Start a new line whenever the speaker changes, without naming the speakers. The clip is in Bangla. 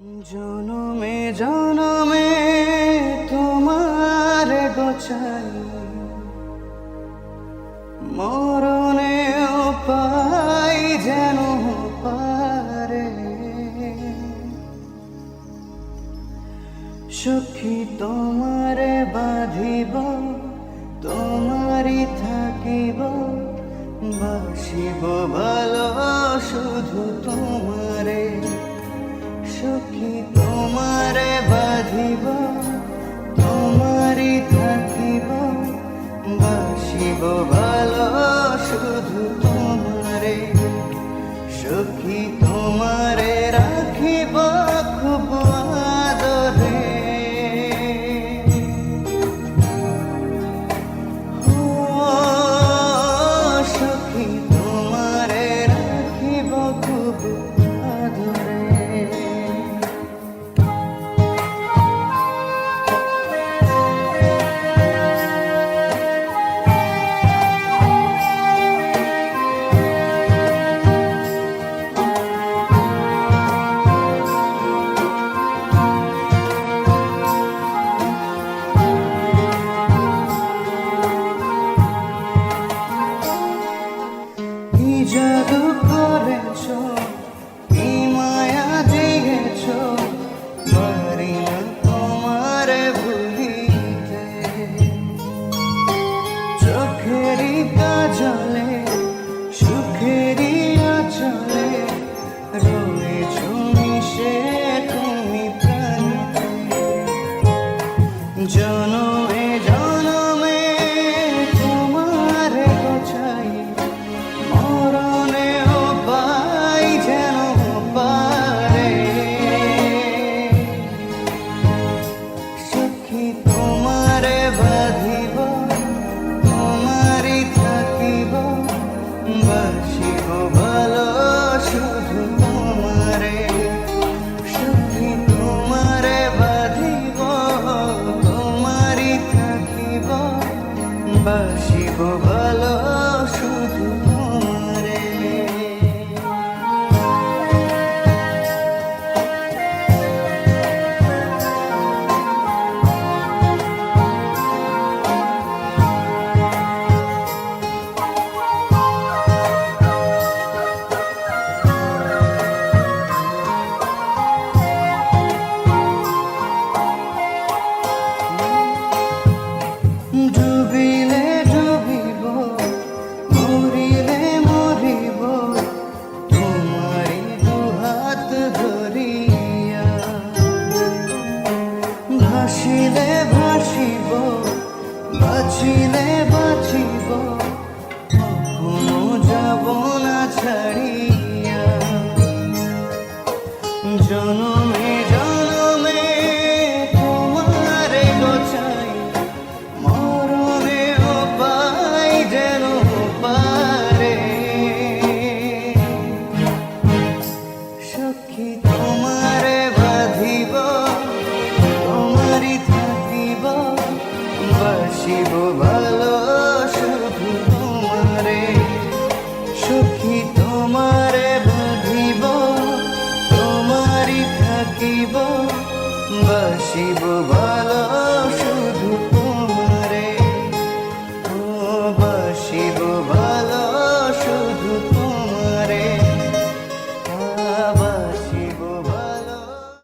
জনমে জনমে তোমার গোছাই মরণে পাই যেন পারে। সখী তোমারে বাঁধিব, তোমারই থাকিব, বাসিব ভালো সখী তোমারে বাঁধিব তোমারই থাকিব বাসিব ভালো শুধু তোমারে। সখী তোমারে রাখিব খুব বাঁচিব কখনো যাব না ছাড়িয়া বাসিব ভালো সুখী তোমারে। সুখী তোমারে বাঁধিব তোমারই থাকিব বাসিব ভালো।